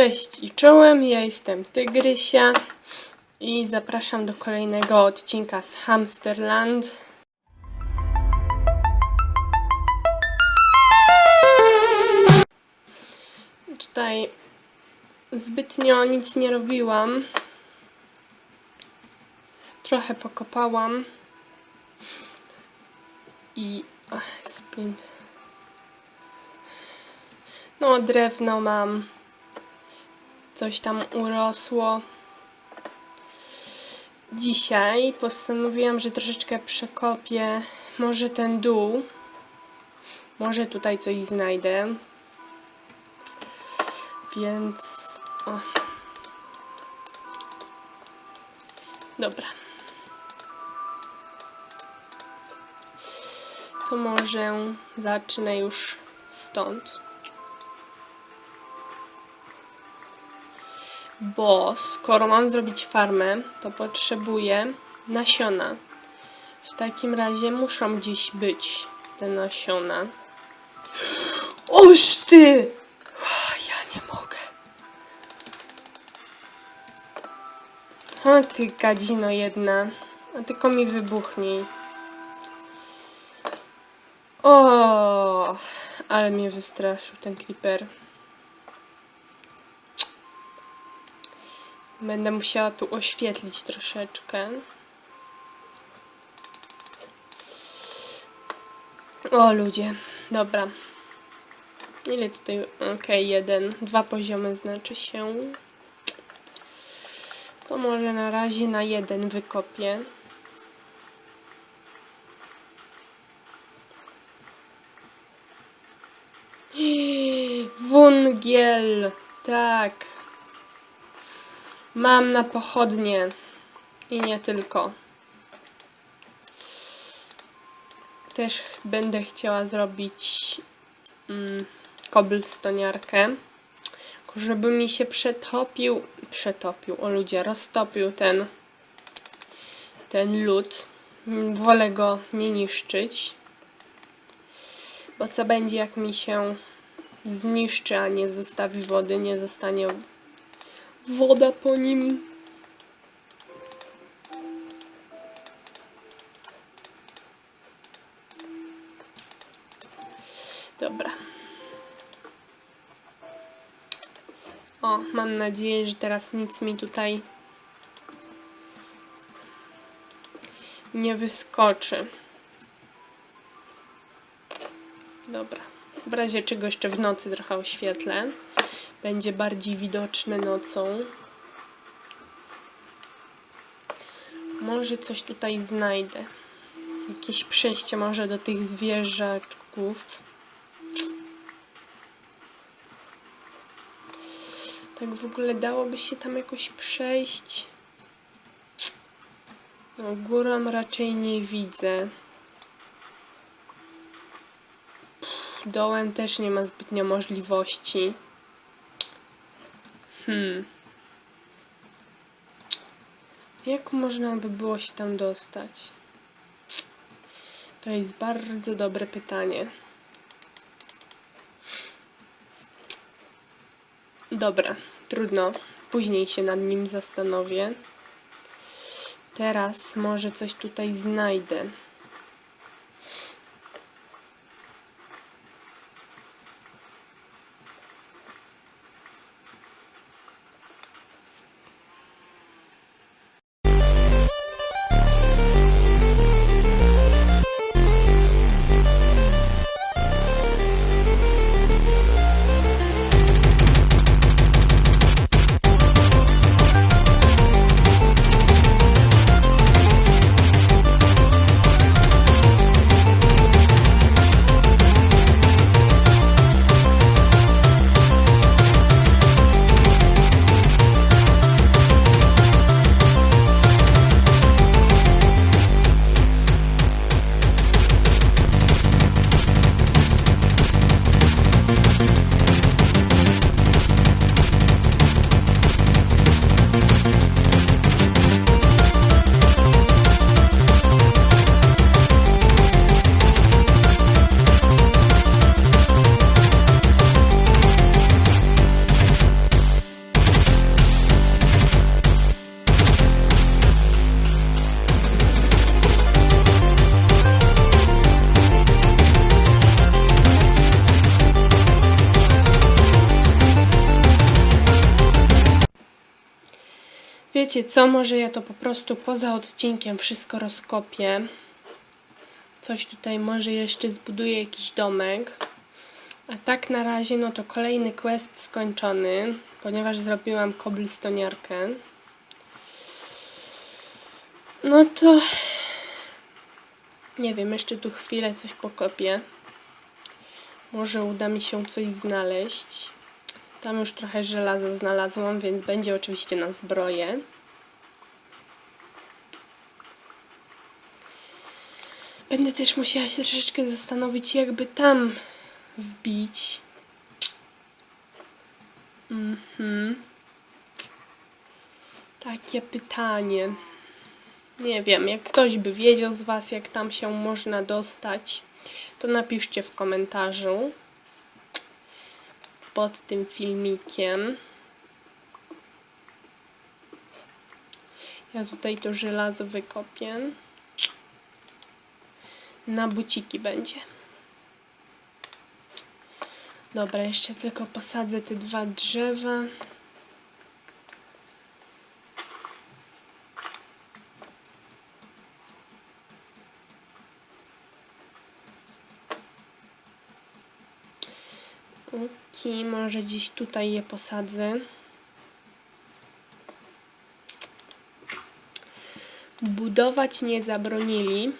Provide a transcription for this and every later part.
Cześć i czołem, ja jestem Tygrysia i zapraszam do kolejnego odcinka z Hamsterland. Tutaj zbytnio nic nie robiłam. Trochę pokopałam i ach, sprint. No, drewno mam coś tam urosło. Dzisiaj postanowiłam, że troszeczkę przekopię może ten dół. Może tutaj coś znajdę. Więc. O. Dobra. To może zacznę już stąd. Bo skoro mam zrobić farmę, to potrzebuję nasiona. W takim razie muszą gdzieś być te nasiona. Oż ty! Ja nie mogę. O ty gadzino jedna. A tylko mi wybuchnij. O, ale mnie wystraszył ten creeper. Będę musiała tu oświetlić troszeczkę. O ludzie, dobra. Ile tutaj? Okej, jeden. Dwa poziomy znaczy się. To może na razie na jeden wykopię. Wungiel! Tak. Mam na pochodnie. I nie tylko. Też będę chciała zrobić mm, Żeby mi się przetopił, przetopił, o ludzie, roztopił ten ten lód. Wolę go nie niszczyć. Bo co będzie jak mi się zniszczy, a nie zostawi wody, nie zostanie woda po nim. Dobra. O, mam nadzieję, że teraz nic mi tutaj nie wyskoczy. Dobra. W razie czego jeszcze w nocy trochę oświetlę będzie bardziej widoczne nocą. Może coś tutaj znajdę. Jakieś przejście może do tych zwierzaczków. Tak w ogóle dałoby się tam jakoś przejść. No, górą raczej nie widzę. Dołem też nie ma zbytnio możliwości. Hmm. Jak można by było się tam dostać? To jest bardzo dobre pytanie. Dobra, trudno. Później się nad nim zastanowię. Teraz może coś tutaj znajdę. Wiecie co, może ja to po prostu poza odcinkiem wszystko rozkopię. Coś tutaj może jeszcze zbuduję jakiś domek. A tak na razie, no to kolejny quest skończony, ponieważ zrobiłam cobblestoniarkę. No to nie wiem, jeszcze tu chwilę coś pokopię. Może uda mi się coś znaleźć. Tam już trochę żelaza znalazłam, więc będzie oczywiście na zbroję. Będę też musiała się troszeczkę zastanowić, jakby tam wbić. Mhm. Takie pytanie. Nie wiem, jak ktoś by wiedział z Was, jak tam się można dostać, to napiszcie w komentarzu pod tym filmikiem. Ja tutaj to żelazo wykopię. Na buciki będzie. Dobra, jeszcze tylko posadzę te dwa drzewa. Okej, może gdzieś tutaj je posadzę. Budować nie zabronili.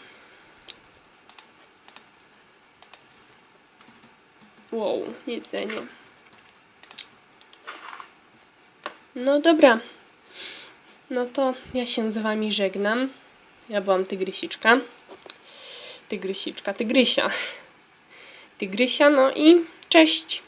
Wow, jedzenie. No dobra. No to ja się z wami żegnam. Ja byłam tygrysiczka. Tygrysiczka, tygrysia. Tygrysia, no i cześć.